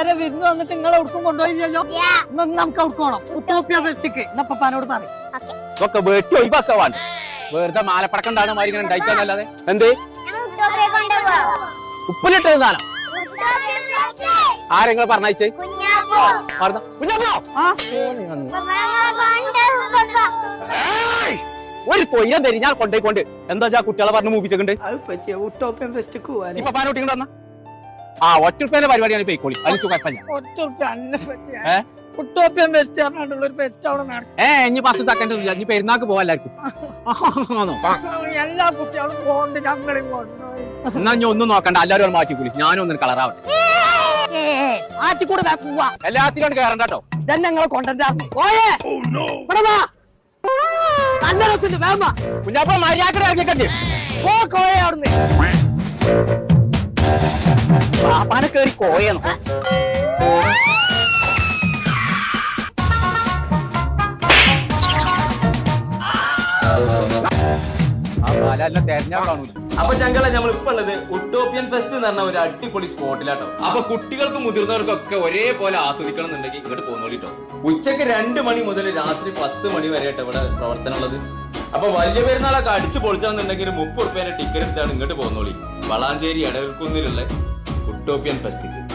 വരെ വിരുന്ന് വന്നിട്ട് നിങ്ങളെ ഉടുക്കും കൊണ്ടുപോയില്ലല്ലോ? നമുക്ക് ഉടുക്കണം ഉട്ടോപ്യ ഫെസ്റ്റിക്ക് എന്നപ്പാനോട് പറയും. വെട്ടി ഒഴിവാക്കാൻ വെറുതെ മാലപ്പടക്കണ്ടാണ് മാതിരി ഇങ്ങനെ ഉണ്ടായിക്കാന്നല്ലാതെ എന്ത്? ഉപ്പിലിട്ട് സാധനം. ആരെങ്കിലും പറഞ്ഞയച്ചേ! ഒരു കൊയ്യാൻ തരി ഞാൻ കൊണ്ടേക്കൊണ്ട് എന്താ കുട്ടികളെ പറഞ്ഞു മൂപ്പിച്ചിട്ടുണ്ട് ഇപ്പൊ പാനോട്ടി ഇങ്ങോട്ട് വന്ന? ആ ഒറ്റ ഉറുപ്പേന്റെ പരിപാടിയാണ് പോയിക്കോളി അതിന് കുഴപ്പമില്ല ഏ? ഇനി പത്ത് തക്കന്റെ ഇനി പെരുന്നാക്ക് പോവാ എല്ലാവർക്കും. ആണോ? എല്ലാ കുട്ടികളും എന്നാ ഇനി ഒന്നും നോക്കണ്ട. എല്ലാരും ഒന്ന് മാറ്റിക്കൂലി ഞാനും ഒന്നും കളറാവട്ടെ. ആറ്റിക്കൂടെ പോവാ. എല്ലാത്തിലും കയറണ്ട കേട്ടോ. ഇതന്നെ ഞങ്ങളെ കൊണ്ടുവരാ ഓയേ നല്ല രസമുണ്ട്. കുഞ്ഞാപ്പ മര്യാദ ഇറങ്ങിക്കട്ടെ പോ കോയേ അവിടുന്ന്. പാപ്പാനെ കയറി കോയണം അപ്പൊ ചങ്കള നമ്മൾ ഇപ്പൊ ഉള്ളത് ഉട്ടോപ്യൻ ഫെസ്റ്റ് എന്ന് പറഞ്ഞ ഒരു അടിപൊളി സ്പോട്ടിലാട്ടോ. അപ്പൊ കുട്ടികൾക്കും മുതിർന്നവർക്കും ഒക്കെ ഒരേപോലെ ആസ്വദിക്കണം എന്നുണ്ടെങ്കിൽ ഇങ്ങോട്ട് പോകുന്നോളിട്ടോ ഉച്ചയ്ക്ക് രണ്ട് മണി മുതൽ രാത്രി പത്ത് മണി വരെ ആയിട്ട് ഇവിടെ പ്രവർത്തനം ഉള്ളത്. അപ്പൊ വലിയ പെരുന്നാളൊക്കെ അടിച്ചു പൊളിച്ചാന്നുണ്ടെങ്കിൽ മുപ്പത് റുപ്യേന്റെ ടിക്കറ്റ് എടുത്താണ് ഇങ്ങോട്ട് പോകുന്നോളി വളാഞ്ചേരി എടൽക്കുന്നിലുള്ള Topian Festival.